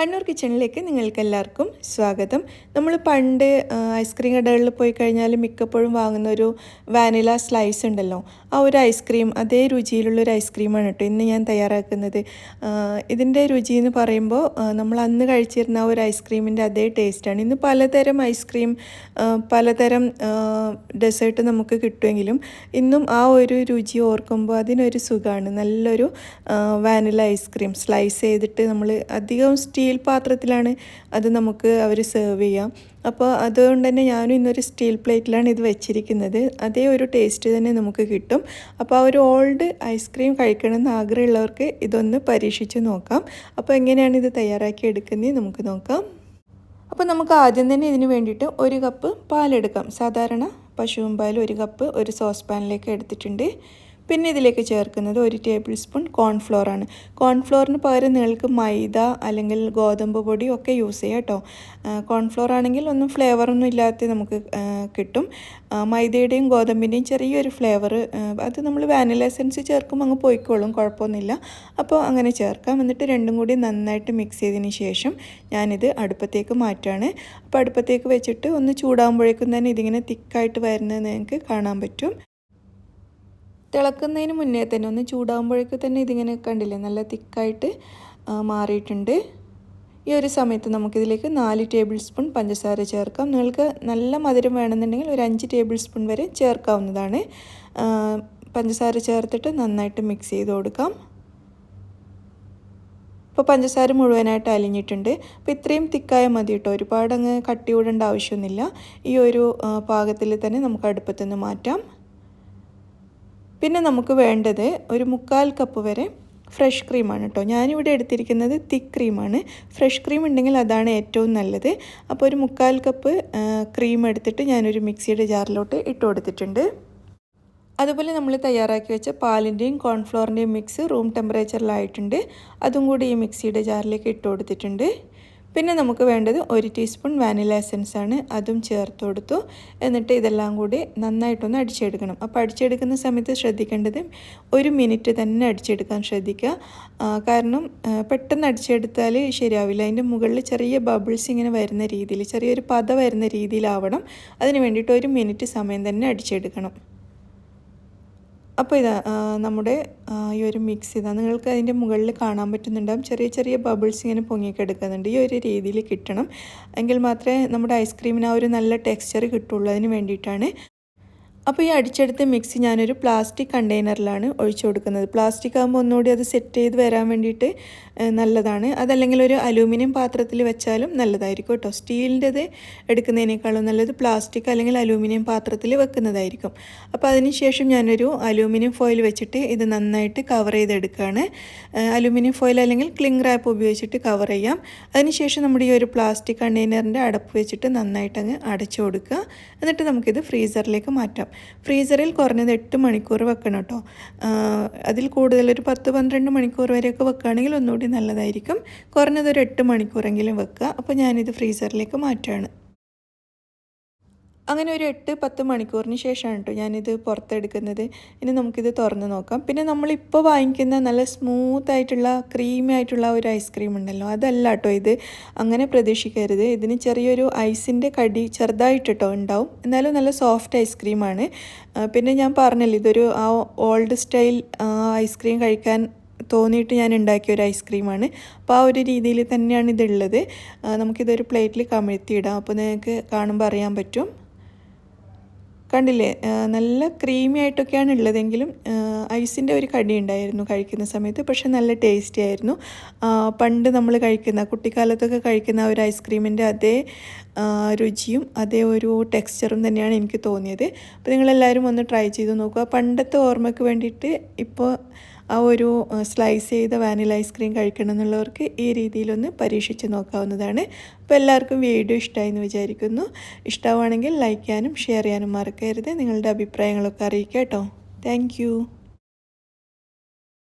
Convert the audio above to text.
കണ്ണൂർ കിച്ചണിലേക്ക് നിങ്ങൾക്ക് എല്ലാവർക്കും സ്വാഗതം. നമ്മൾ പണ്ട് ഐസ്ക്രീം കടകളിൽ പോയി കഴിഞ്ഞാൽ മിക്കപ്പോഴും വാങ്ങുന്ന ഒരു വാനില സ്ലൈസ് ഉണ്ടല്ലോ. ആ ഒരു ഐസ്ക്രീം അതേ രുചിയിലുള്ള ഒരു ഐസ്ക്രീമാണ് കേട്ടോ ഇന്ന് ഞാൻ തയ്യാറാക്കുന്നത്. ഇതിന്റെ രുചി എന്ന് പറയുമ്പോൾ നമ്മൾ അന്ന് കഴിച്ചിരുന്ന ആ ഒരു ഐസ്ക്രീമിന്റെ അതേ ടേസ്റ്റാണ് ഇന്ന് പലതരം ഐസ്ക്രീം പലതരം ഡെസേർട്ട് നമുക്ക് കിട്ടുമെങ്കിലും ഇന്നും ആ ഒരു രുചി ഓർക്കുമ്പോൾ അതിനൊരു സുഖമാണ് നല്ലൊരു വാനില ഐസ്ക്രീം സ്ലൈസ് ചെയ്തിട്ട് നമ്മൾ അധികം സ്റ്റീൽ പാത്രത്തിലാണ് അത് നമുക്ക് അവർ സെർവ് ചെയ്യാം. അപ്പോൾ അതുകൊണ്ട് തന്നെ ഞാനും ഇന്നൊരു സ്റ്റീൽ പ്ലേറ്റിലാണ് ഇത് വെച്ചിരിക്കുന്നത്. അതേ ഒരു ടേസ്റ്റ് തന്നെ നമുക്ക് കിട്ടും. അപ്പോൾ ആ ഒരു ഓൾഡ് ഐസ്ക്രീം കഴിക്കണമെന്ന് ആഗ്രഹമുള്ളവർക്ക് ഇതൊന്ന് പരീക്ഷിച്ച് നോക്കാം. അപ്പോൾ എങ്ങനെയാണ് ഇത് തയ്യാറാക്കി എടുക്കുന്നത് നമുക്ക് നോക്കാം. അപ്പോൾ നമുക്ക് ആദ്യം തന്നെ ഇതിന് വേണ്ടിയിട്ട് ഒരു കപ്പ് പാലെടുക്കാം. സാധാരണ പശുവും പാൽ ഒരു കപ്പ് ഒരു സോസ് പാനിലേക്ക് എടുത്തിട്ടുണ്ട്. പിന്നെ ഇതിലേക്ക് ചേർക്കുന്നത് ഒരു ടേബിൾ സ്പൂൺ കോൺഫ്ലോർ ആണ്. കോൺഫ്ലോറിന് പകരം നിങ്ങൾക്ക് മൈദ അല്ലെങ്കിൽ ഗോതമ്പ് പൊടി ഒക്കെ യൂസ് ചെയ്യാം കേട്ടോ. കോൺഫ്ലോർ ആണെങ്കിൽ ഒന്നും ഫ്ലേവറൊന്നും ഇല്ലാത്ത നമുക്ക് കിട്ടും. മൈദയുടെയും ഗോതമ്പിന്റെയും ചെറിയൊരു ഫ്ലേവർ അത് നമ്മൾ വാനില എസൻസ് ചേർക്കുമ്പോൾ അങ്ങ് പോയിക്കോളും കുഴപ്പമൊന്നുമില്ല. അപ്പോൾ അങ്ങനെ ചേർക്കാം. എന്നിട്ട് രണ്ടും കൂടി നന്നായിട്ട് മിക്സ് ചെയ്തതിന് ശേഷം ഞാനിത് അടുപ്പത്തേക്ക് മാറ്റാണ്. അപ്പോൾ അടുപ്പത്തേക്ക് വെച്ചിട്ട് ഒന്ന് ചൂടാകുമ്പോഴേക്കും തന്നെ ഇതിങ്ങനെ തിക്കായിട്ട് വരുന്നത് നിങ്ങൾക്ക് കാണാൻ പറ്റും. തിളക്കുന്നതിന് മുന്നേ തന്നെ ഒന്ന് ചൂടാകുമ്പോഴേക്ക് തന്നെ ഇതിങ്ങനെ കണ്ടില്ലേ നല്ല തിക്കായിട്ട് മാറിയിട്ടുണ്ട്. ഈ ഒരു സമയത്ത് നമുക്കിതിലേക്ക് നാല് ടേബിൾ സ്പൂൺ പഞ്ചസാര ചേർക്കാം. നിങ്ങൾക്ക് നല്ല മധുരം വേണമെന്നുണ്ടെങ്കിൽ ഒരു അഞ്ച് ടേബിൾ സ്പൂൺ വരെ ചേർക്കാവുന്നതാണ്. പഞ്ചസാര ചേർത്തിട്ട് നന്നായിട്ട് മിക്സ് ചെയ്ത് കൊടുക്കാം. ഇപ്പോൾ പഞ്ചസാര മുഴുവനായിട്ട് അലിഞ്ഞിട്ടുണ്ട്. അപ്പോൾ ഇത്രയും തിക്കായ മതി കേട്ടോ ഒരുപാട് അങ്ങ് കട്ടി വിടേണ്ട ആവശ്യമൊന്നുമില്ല. ഈ ഒരു പാകത്തിൽ തന്നെ നമുക്ക് അടുപ്പത്തുനിന്ന് മാറ്റാം. പിന്നെ നമുക്ക് വേണ്ടത് ഒരു മുക്കാൽ കപ്പ് വരെ ഫ്രഷ് ക്രീമാണ് കേട്ടോ ഞാനിവിടെ എടുത്തിരിക്കുന്നത് തിക്ക് ക്രീമാണ് ഫ്രഷ് ക്രീം ഉണ്ടെങ്കിൽ അതാണ് ഏറ്റവും നല്ലത്. അപ്പോൾ ഒരു മുക്കാൽ കപ്പ് ക്രീം എടുത്തിട്ട് ഞാനൊരു മിക്സിയുടെ ജാറിലോട്ട് ഇട്ട് കൊടുത്തിട്ടുണ്ട്. അതുപോലെ നമ്മൾ തയ്യാറാക്കി വെച്ച പാലിന്റെയും കോൺഫ്ലോറിന്റെയും മിക്സ് റൂം ടെമ്പറേച്ചറിലായിട്ടുണ്ട് അതും കൂടി ഈ മിക്സിയുടെ ജാറിലേക്ക് ഇട്ട് കൊടുത്തിട്ടുണ്ട്. പിന്നെ നമുക്ക് വേണ്ടത് ഒരു ടീസ്പൂൺ വാനില എസൻസ് ആണ്. അതും ചേർത്ത് കൊടുത്തു. എന്നിട്ട് ഇതെല്ലാം കൂടി നന്നായിട്ടൊന്ന് അടിച്ചെടുക്കണം. അപ്പോൾ അടിച്ചെടുക്കുന്ന സമയത്ത് ശ്രദ്ധിക്കേണ്ടത് ഒരു മിനിറ്റ് തന്നെ അടിച്ചെടുക്കാൻ ശ്രദ്ധിക്കുക. കാരണം പെട്ടെന്ന് അടിച്ചെടുത്താൽ ശരിയാവില്ല. അതിന്റെ മുകളിൽ ചെറിയ ബബിൾസ് ഇങ്ങനെ വരുന്ന രീതിയിൽ ചെറിയൊരു പത വരുന്ന രീതിയിലാവണം. അതിന് വേണ്ടിയിട്ട് ഒരു മിനിറ്റ് സമയം തന്നെ അടിച്ചെടുക്കണം. അപ്പോൾ ഇതാ നമ്മുടെ ഈ ഒരു മിക്സ് ഇതാ നിങ്ങൾക്ക് അതിന്റെ മുകളിൽ കാണാൻ പറ്റുന്നുണ്ടാവും. ചെറിയ ചെറിയ ബബിൾസ് ഇങ്ങനെ പൊങ്ങിക്കെടുക്കുന്നുണ്ട്. ഈ ഒരു രീതിയിൽ കിട്ടണം. എങ്കിൽ മാത്രമേ നമ്മുടെ ഐസ്ക്രീമിന് ആ ഒരു നല്ല ടെക്സ്ചർ കിട്ടുള്ളൂ അതിന് വേണ്ടിയിട്ടാണ്. അപ്പോൾ ഈ അടിച്ചെടുത്ത മിക്സി ഞാനൊരു പ്ലാസ്റ്റിക് കണ്ടെയ്നറിലാണ് ഒഴിച്ചു കൊടുക്കുന്നത്. പ്ലാസ്റ്റിക് ആകുമ്പോൾ ഒന്നുകൂടി അത് സെറ്റ് ചെയ്ത് വരാൻ വേണ്ടിയിട്ട് നല്ലതാണ്. അതല്ലെങ്കിൽ ഒരു അലൂമിനിയം പാത്രത്തിൽ വെച്ചാലും നല്ലതായിരിക്കും കേട്ടോ. സ്റ്റീലിന്റെത് എടുക്കുന്നതിനേക്കാളും നല്ലത് പ്ലാസ്റ്റിക് അല്ലെങ്കിൽ അലൂമിനിയം പാത്രത്തിൽ വെക്കുന്നതായിരിക്കും. അപ്പോൾ അതിന് ശേഷം ഞാനൊരു അലൂമിനിയം ഫോയിൽ വെച്ചിട്ട് ഇത് നന്നായിട്ട് കവർ ചെയ്തെടുക്കുകയാണ്. അലൂമിനിയം ഫോയിൽ അല്ലെങ്കിൽ ക്ലിങ് റാപ്പ് ഉപയോഗിച്ചിട്ട് കവർ ചെയ്യാം. അതിനുശേഷം നമ്മുടെ ഈ ഒരു പ്ലാസ്റ്റിക് കണ്ടെയ്നറിന്റെ അടപ്പ് വെച്ചിട്ട് നന്നായിട്ടങ്ങ് അടച്ചു കൊടുക്കുക. എന്നിട്ട് നമുക്കിത് ഫ്രീസറിലേക്ക് മാറ്റാം. ഫ്രീസറിൽ കുറഞ്ഞത് എട്ട് മണിക്കൂർ വെക്കണം കേട്ടോ. അതിൽ കൂടുതൽ ഒരു പത്ത് പന്ത്രണ്ട് മണിക്കൂർ വരെയൊക്കെ വെക്കുകയാണെങ്കിൽ ഒന്നുകൂടി നല്ലതായിരിക്കും. കുറഞ്ഞത് ഒരു എട്ട് മണിക്കൂറെങ്കിലും വെക്കുക. അപ്പോൾ ഞാനിത് ഫ്രീസറിലേക്ക് മാറ്റുകയാണ്. അങ്ങനെ ഒരു എട്ട് പത്ത് മണിക്കൂറിന് ശേഷമാണ് കേട്ടോ ഞാനിത് പുറത്തെടുക്കുന്നത്. ഇനി നമുക്കിത് തുറന്ന് നോക്കാം. പിന്നെ നമ്മളിപ്പോൾ വാങ്ങിക്കുന്ന നല്ല സ്മൂത്ത് ആയിട്ടുള്ള ക്രീമി ആയിട്ടുള്ള ഒരു ഐസ്ക്രീം ഉണ്ടല്ലോ അതല്ല കേട്ടോ ഇത്. അങ്ങനെ പ്രതീക്ഷിക്കരുത്. ഇതിന് ചെറിയൊരു ഐസിന്റെ കടി ചെറുതായിട്ട് കേട്ടോ ഉണ്ടാവും. എന്നാലും നല്ല സോഫ്റ്റ് ഐസ്ക്രീമാണ്. പിന്നെ ഞാൻ പറഞ്ഞല്ലോ ഇതൊരു ആ ഓൾഡ് സ്റ്റൈൽ ഐസ്ക്രീം കഴിക്കാൻ തോന്നിയിട്ട് ഞാൻ ഉണ്ടാക്കിയ ഒരു ഐസ്ക്രീമാണ്. അപ്പോൾ ആ ഒരു രീതിയിൽ തന്നെയാണ് ഇതുള്ളത്. നമുക്കിതൊരു പ്ലേറ്റിൽ കമിഴ്ത്തിയിടാം. അപ്പോൾ നിങ്ങൾക്ക് കാണുമ്പോൾ അറിയാൻ പറ്റും. കണ്ടില്ലേ? നല്ല ക്രീമി ആയിട്ടൊക്കെയാണ് ഉള്ളതെങ്കിലും ഐസിന്റെ ഒരു കടി ഉണ്ടായിരുന്നു കഴിക്കുന്ന സമയത്ത് പക്ഷെ നല്ല ടേസ്റ്റി ആയിരുന്നു. പണ്ട് നമ്മൾ കഴിക്കുന്ന കുട്ടിക്കാലത്തൊക്കെ കഴിക്കുന്ന ഒരു ഐസ്ക്രീമിന്റെ അതേ രുചിയും അതേ ഒരു ടെക്സ്ചറും തന്നെയാണ് എനിക്ക് തോന്നിയത്. അപ്പോൾ നിങ്ങളെല്ലാവരും ഒന്ന് ട്രൈ ചെയ്ത് നോക്കുക. പണ്ടത്തെ ഓർമ്മയ്ക്ക് വേണ്ടിയിട്ട് ഇപ്പോൾ ആ ഒരു സ്ലൈസ് ചെയ്ത വാനില ഐസ്ക്രീം കഴിക്കണം എന്നുള്ളവർക്ക് ഈ രീതിയിലൊന്ന് പരീക്ഷിച്ച് നോക്കാവുന്നതാണ്. അപ്പോൾ എല്ലാവർക്കും വീഡിയോ ഇഷ്ടമായി എന്ന് വിചാരിക്കുന്നു. ഇഷ്ടമാണെങ്കിൽ ലൈക്ക് ചെയ്യാനും ഷെയർ ചെയ്യാനും മറക്കരുത്. നിങ്ങളുടെ അഭിപ്രായങ്ങളൊക്കെ അറിയിക്കാം കേട്ടോ. താങ്ക്